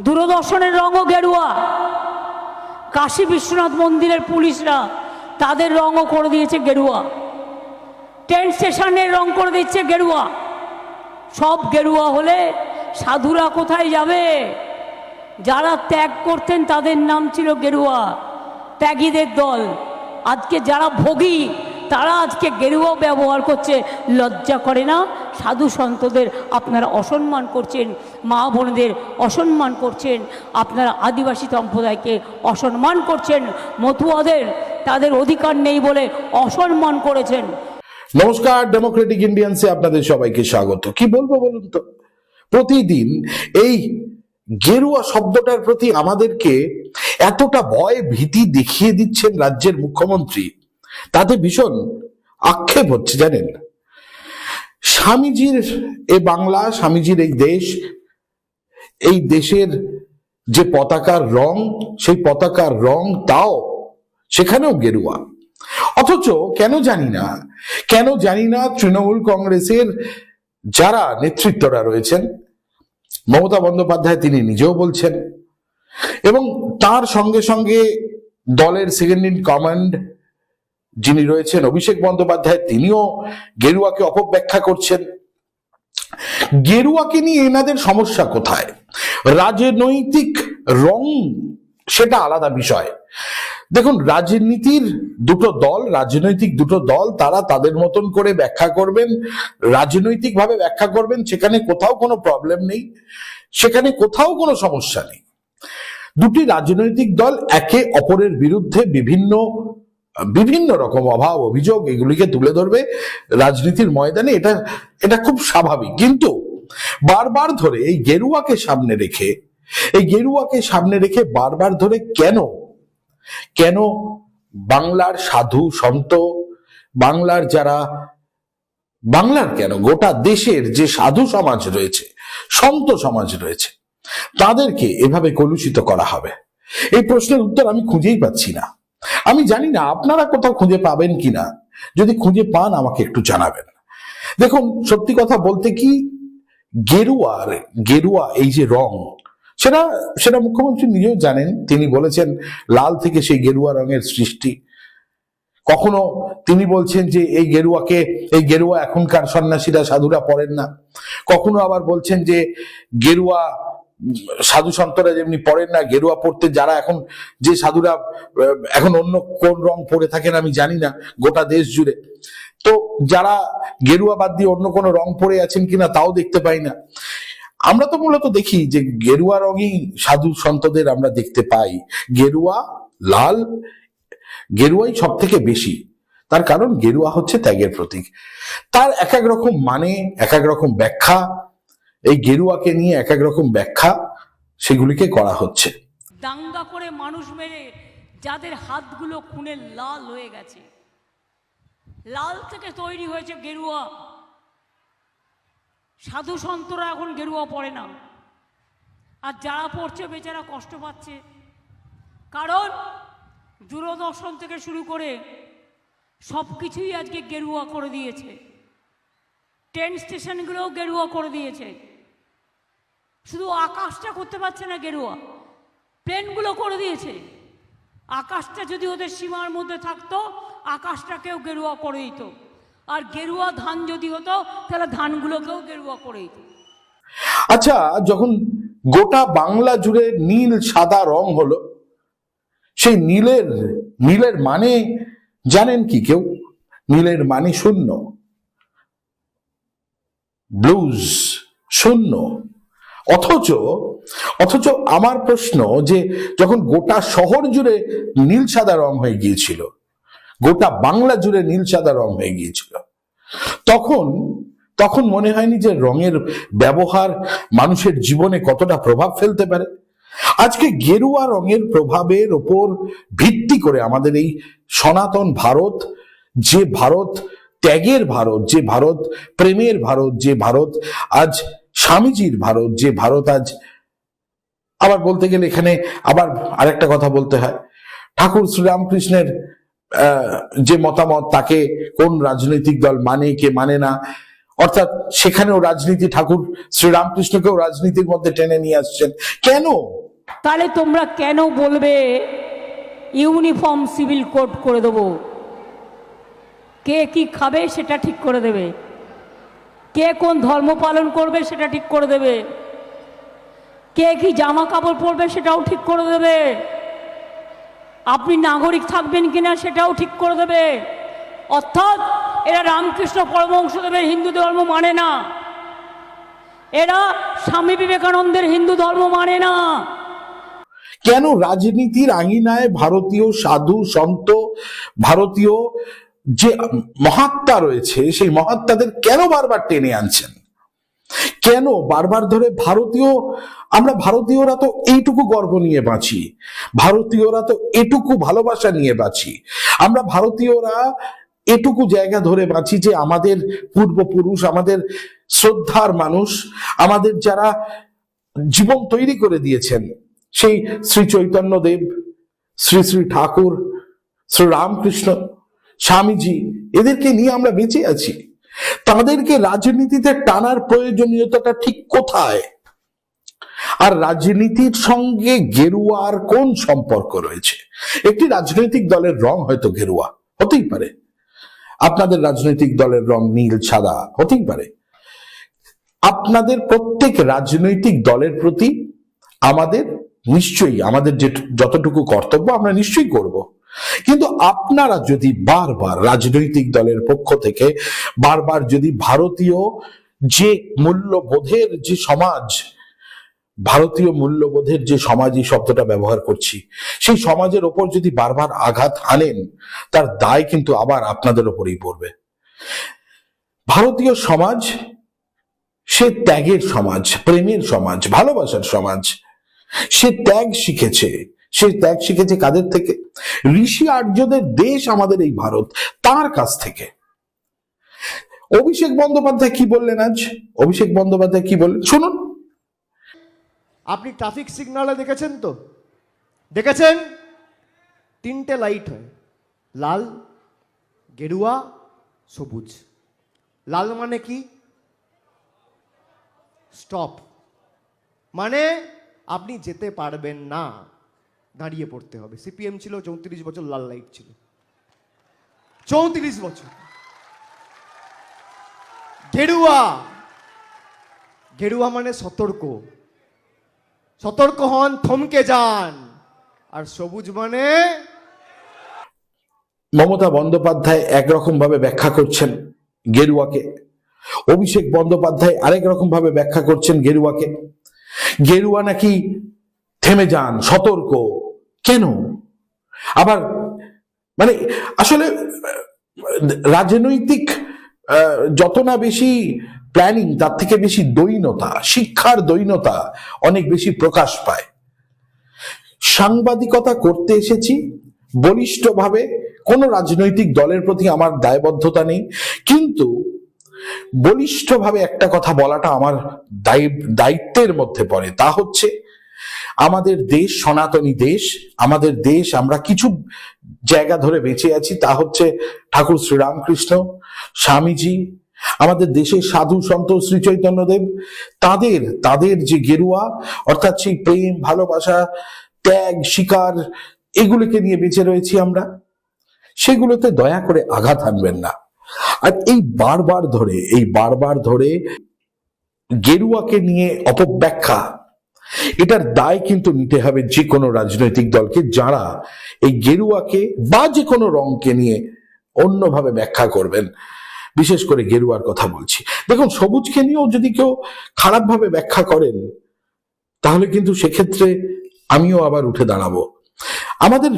দূরদর্শনের রঙও গেরুয়া। কাশী বিশ্বনাথ মন্দিরের পুলিশরা তাদের রঙও করে দিয়েছে গেরুয়া। ট্রেন স্টেশনের রং করে দিচ্ছে গেরুয়া। সব গেরুয়া হলে সাধুরা কোথায় যাবে? যারা ত্যাগ করতেন তাদের নাম ছিল গেরুয়া। ত্যাগীদের দল। আজকে যারা ভোগী, তারা আজকে গেরুয়া ব্যবহার করছে। লজ্জা করে না? সাধু সন্তদের আপনারা অসম্মান করছেন, মা বোনদের অসম্মান করছেন, আপনারা আদিবাসী সম্প্রদায়কে অসম্মান করছেন, মতুয়াদের তাদের অধিকার নেই বলে অসম্মান করেছেন। নমস্কার ডেমোক্রেটিক ইন্ডিয়ান্সে আপনাদের সবাইকে স্বাগত। কি বলব বলুন তো? প্রতিদিন এই গেরুয়া শব্দটার প্রতি আমাদেরকে এতটা ভয় ভীতি দেখিয়ে দিচ্ছেন রাজ্যের মুখ্যমন্ত্রী। তাতে ভীষণ আক্ষেপ হচ্ছে, জানেন? স্বামীজির এ বাংলা, স্বামীজির এই দেশ, এই দেশের যে পতাকার রং, সেই পতাকার রং তাও সেখানেও গেরুয়া। অথচ কেন জানি না, কেন জানি না তৃণমূল কংগ্রেসের যারা নেতৃত্বরা রয়েছেন, মমতা বন্দ্যোপাধ্যায় তিনি নিজেও বলছেন, এবং তার সঙ্গে সঙ্গে দলের সেকেন্ড ইন কমান্ড যিনি রয়েছেন অভিষেক বন্দ্যোপাধ্যায়, তিনিও গেরুয়াকে অপব্যাখ্যা করছেন। গেরুয়াকে নিয়ে এনাদের সমস্যা কোথায়? রাজনৈতিক রং সেটা আলাদা বিষয়। দেখুন, রাজনীতির দুটো দল, রাজনৈতিক দুটো দল, তারা তাদের মতন করে ব্যাখ্যা করবেন, রাজনৈতিকভাবে ব্যাখ্যা করবেন, সেখানে কোথাও কোনো প্রবলেম নেই, সেখানে কোথাও কোনো সমস্যা নেই। দুটি রাজনৈতিক দল একে অপরের বিরুদ্ধে বিভিন্ন বিভিন্ন রকম অভাব, অভিযোগ এগুলিকে তুলে ধরবে রাজনীতির ময়দানে। এটা এটা খুব স্বাভাবিক। কিন্তু বারবার ধরে এই গেরুয়াকে সামনে রেখে, এই গেরুয়াকে সামনে রেখে বারবার ধরে কেন? কেন বাংলার সাধু সন্ত, বাংলার যারা, বাংলার কেন? গোটা দেশের যে সাধু সমাজ রয়েছে, সন্ত সমাজ রয়েছে, তাদেরকে এভাবে কলুষিত করা হবে? এই প্রশ্নের উত্তর আমি খুঁজেই পাচ্ছি না। আমি জানি না, আপনারা কোথাও খুঁজে পাবেন কিনা। যদি খুঁজে পান, আমাকে একটু জানাবেন। দেখুন, সত্যি কথা বলতে কি গেরুয়ার গেরুয়া এই যে রং, সেটা সেটা মুখ্যমন্ত্রী নিজেও জানেন। তিনি বলেছেন, লাল থেকে সেই গেরুয়া রঙের সৃষ্টি। কখনো তিনি বলছেন যে, এই গেরুয়াকে, এই গেরুয়া এখনকার সন্ন্যাসীরা, সাধুরা পড়েন না। কখনো আবার বলছেন যে, গেরুয়া সাধু সন্তরা যেমনি পড়েন না, গেরুয়া পড়তে যারা এখন যে সাধুরা এখন অন্য কোন রং পরে থাকেন আমি জানি না, গোটা দেশ জুড়ে। তো যারা গেরুয়া বাদ দিয়ে অন্য কোনো রং পরে আছেন কিনা তাও দেখতে পাই না। আমরা তো মূলত দেখি যে গেরুয়া রঙই সাধু সন্তদের আমরা দেখতে পাই। গেরুয়া লাল, গেরুয়াই সব থেকে বেশি। তার কারণ গেরুয়া হচ্ছে ত্যাগের প্রতীক। তার এক এক রকম মানে এক এক রকম ব্যাখ্যা এই গেরুয়াকে নিয়ে এক এক রকম ব্যাখ্যা সেগুলিকে করা হচ্ছে। দাঙ্গা করে মানুষ মেরে যাদের হাতগুলো খুনে লাল হয়ে গেছে। লাল থেকে তৈরি হয়েছে গেরুয়া। সাধু সন্তরা এখন গেরুয়া পড়ে না। আর যারা পড়ছে বেচারা কষ্ট পাচ্ছে। কারণ দূরদর্শন থেকে শুরু করে সব কিছুই আজকে গেরুয়া করে দিয়েছে। ট্রেন স্টেশনগুলোও গেরুয়া করে দিয়েছে। শুধু আকাশটা করতে পারছে না গেরুয়া। প্লেনগুলো করে দিয়েছে। আকাশটা যদি ওদের সীমার মধ্যে থাকতো, আকাশটাকেও গেরুয়া করে দিত। আর গেরুয়া ধান যদি হতো, তাহলে ধানগুলোকেও গেরুয়া করে দিত। আচ্ছা যখন গোটা বাংলা জুড়ে নীল, সাদা রং হলো, সেই নীলের নীলের মানে জানেন কি কেউ? নীলের মানে শূন্য। ব্লুজ শূন্য। অথচ অথচ আমার প্রশ্ন যে যখন গোটা শহর জুড়ে নীল সাদা রং হয়ে গিয়েছিল, গোটা বাংলা জুড়ে নীল সাদা রং হয়ে গিয়েছিল, তখন তখন মনে হয়নি যে রঙের ব্যবহার মানুষের জীবনে কতটা প্রভাব ফেলতে পারে? আজকে গেরুয়া রঙের প্রভাবের ওপর ভিত্তি করে আমাদের এই সনাতন ভারত, যে ভারত ত্যাগের ভারত, যে ভারত প্রেমের ভারত, যে ভারত আজ স্বামীজির ভারত, যে ভারত আজ আবার বলতে গেলে এখানে আবার আরেকটা কথা বলতে হয়। ঠাকুর শ্রীরামকৃষ্ণের যে মতামত, তাকে কোন রাজনৈতিক দল মানে কে মানে না, অর্থাৎ সেখানেও রাজনীতি, ঠাকুর শ্রীরামকৃষ্ণকেও রাজনীতির মধ্যে টেনে নিয়ে আসছেন। কেন? তাহলে তোমরা কেন বলবে, ইউনিফর্ম সিভিল কোড করে দেবো? কে কি খাবে সেটা ঠিক করে দেবে? কে কোন ধর্ম পালন করবে সেটা ঠিক করে দেবে। কে কি জামা কাপড় পরবে সেটাও ঠিক করে দেবে। আপনি নাগরিক থাকবেন কিনা সেটাও ঠিক করে দেবে। অর্থাৎ এরা রামকৃষ্ণ পরমহংসদেবের হিন্দু ধর্ম মানে না। এরা স্বামী বিবেকানন্দের হিন্দু ধর্ম মানে না। কেন রাজনীতির আঙিনায় ভারতীয় সাধু, সন্ত, ভারতীয় যে মহাত্মা রয়েছে, সেই মহাত্মাদের কেন বারবার টেনে আনছেন? কেন বারবার ধরে ভারতীয়, আমরা ভারতীয়রা তো এইটুকু গর্ব নিয়ে বাঁচি, ভারতীয়রা তো এটুকু ভালোবাসা নিয়ে বাঁচি, আমরা ভারতীয়রা এটুকু জায়গা ধরে বাঁচি যে আমাদের পূর্বপুরুষ, আমাদের শ্রদ্ধার মানুষ, আমাদের যারা জীবন তৈরি করে দিয়েছেন, সেই শ্রী চৈতন্য দেব শ্রী শ্রী ঠাকুর, শ্রী রামকৃষ্ণ স্বামীজি, এদেরকে নিয়ে আমরা বেঁচে আছি। তাদেরকে রাজনীতিতে টানার প্রয়োজনীয়তাটা ঠিক কোথায়? আর রাজনীতির সঙ্গে গেরুয়ার কোন সম্পর্ক রয়েছে? একটি রাজনৈতিক দলের রং হয়তো গেরুয়া, হতেই পারে। আপনাদের রাজনৈতিক দলের রং নীল, সাদা, হতেই পারে। আপনাদের প্রত্যেক রাজনৈতিক দলের প্রতি আমাদের নিশ্চয়ই, আমাদের যে যতটুকু কর্তব্য আমরা নিশ্চয়ই করব। কিন্তু আপনারা যদি বারবার রাজনৈতিক দলের পক্ষ থেকে, বারবার যদি ভারতীয় যে মূল্যবোধের যে সমাজ, ভারতীয় মূল্যবোধের যে সমাজই শব্দটা ব্যবহার করছি, সেই সমাজের ওপর যদি বারবার আঘাত হানেন তার দায় কিন্তু আবার আপনাদের ওপরেই পড়বে। ভারতীয় সমাজ, সে ত্যাগের সমাজ, প্রেমের সমাজ, ভালোবাসার সমাজ, সে ত্যাগ শিখেছে। সে ত্যাগ শিখেছে কাদের থেকে? ঋষি আর্যদের দেশ আমাদের এই ভারত, তার কাছ থেকে। অভিষেক বন্দ্যোপাধ্যায় কি বললেন আজ? অভিষেক বন্দ্যোপাধ্যায় কি বললেন? শুনুন। আপনি ট্রাফিক সিগনালে দেখেছেন তো? দেখেছেন? তিনটে লাইট হয়। লাল, গেরুয়া, সবুজ। লাল মানে কি? স্টপ মানে আপনি যেতে পারবেন না। দাঁড়িয়ে পড়তে হবে। সিপিএম ছিল, চৌত্রিশ বছর লাল লাইট ছিল। চৌত্রিশ বছর। গেরুয়া। গেরুয়া মানে সতর্ক। সতর্ক হন, থমকে যান। আর সবুজ মানে মমতা বন্দ্যোপাধ্যায় একরকম ভাবে ব্যাখ্যা করছেন গেরুয়াকে। অভিষেক বন্দ্যোপাধ্যায় আরেক রকম ভাবে ব্যাখ্যা করছেন গেরুয়াকে। গেরুয়া নাকি থেমে যান, সতর্ক। কেন? আবার মানে আসলে রাজনৈতিক যত না বেশি প্ল্যানিং তার থেকে বেশি দৈনতা, শিক্ষার দৈনতা অনেক বেশি প্রকাশ পায়। সাংবাদিকতা করতে এসেছি, বলিষ্ঠভাবে, কোন রাজনৈতিক দলের প্রতি আমার দায়বদ্ধতা নেই, কিন্তু বলিষ্ঠভাবে একটা কথা বলাটা আমার দায়- দায়িত্বের মধ্যে পড়ে, তা হচ্ছে আমাদের দেশ সনাতনী দেশ, আমাদের দেশ আমরা কিছু জায়গা ধরে বেঁচে আছি, তা হচ্ছে ঠাকুর শ্রীরামকৃষ্ণ, স্বামীজি, আমাদের দেশের সাধু সন্ত শ্রী চৈতন্যদেব, তাদের তাদের যে গেরুয়া, অর্থাৎ সেই প্রেম, ভালোবাসা, ত্যাগ, শিকার, এগুলোকে নিয়ে বেঁচে রয়েছি আমরা। সেগুলোতে দয়া করে আঘাত আনবেন না। আর এই বারবার ধরে, এই বারবার ধরে গেরুয়াকে নিয়ে অপব্যাখ্যা এটার দায় কিন্তু নিতে হবে যে কোনো রাজনৈতিক দলকে যারা এই গেরুয়াকে বা যে কোনো রংকে নিয়ে অন্যভাবে ব্যাখ্যা করবেন। বিশেষ করে গেরুয়ার কথা বলছি। দেখুন, সবুজকে নিয়েও যদি কেউ খারাপভাবে ব্যাখ্যা করেন, তাহলে কিন্তু সেক্ষেত্রে আমিও আবার উঠে দাঁড়াবো। আমাদের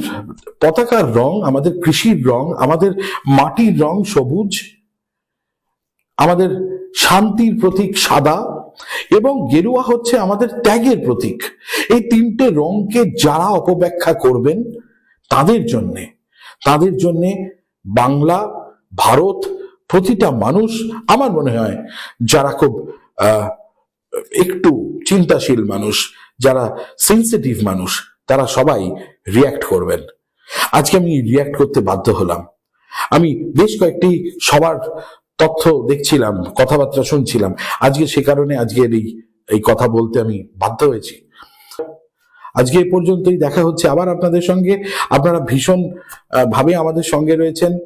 পতাকার রং, আমাদের কৃষির রং, আমাদের মাটির রং সবুজ, আমাদের শান্তির প্রতীক সাদা এবং গেরুয়া হচ্ছে আমাদের ত্যাগের প্রতীক। এই তিনটে রংকে যারা অপব্যাখ্যা করবেন, তাদের জন্যে তাদের জন্যে বাংলা, ভারত প্রতিটা মানুষ, আমার মনে হয়, যারা খুব একটু চিন্তাশীল মানুষ, যারা সেন্সিটিভ মানুষ, তারা সবাই রিয়াক্ট করবেন। আজকে আমি রিয়াক্ট করতে বাধ্য হলাম। আমি বেশ কয়েকটি সবার তথ্য দেখছিলাম, কথাবার্তা শুনছিলাম। আজকে সে কারণে আজকের এই এই কথা বলতে আমি বাধ্য হয়েছি। আজকে এ পর্যন্তই। দেখা হচ্ছে আবার আপনাদের সঙ্গে। আপনারা ভীষণ ভাবে আমাদের সঙ্গে রয়েছেন।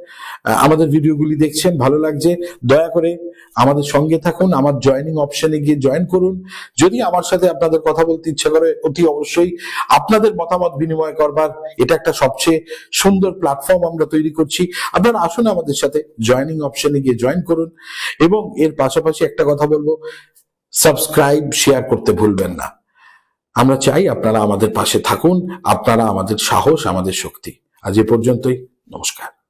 আমাদের ভিডিওগুলি দেখছেন, ভালো লাগছে। দয়া করে আমাদের সঙ্গে থাকুন, আমার জয়েনিং অপশনে গিয়ে জয়েন করুন। যদি আমার সাথে আপনাদের কথা বলতে ইচ্ছে করে, অতি অবশ্যই আপনাদের মতামত বিনিময় করবার এটা একটা সবচেয়ে সুন্দর প্ল্যাটফর্ম আমরা তৈরি করছি। আপনারা আসুন আমাদের সাথে জয়েনিং অপশনে গিয়ে জয়েন করুন। এবং এর পাশাপাশি একটা কথা বলব সাবস্ক্রাইব শেয়ার করতে ভুলবেন না। আমরা চাই আপনারা আমাদের পাশে থাকুন, আপনারা আমাদের সাহস, আমাদের শক্তি। আজ এ পর্যন্তই। নমস্কার।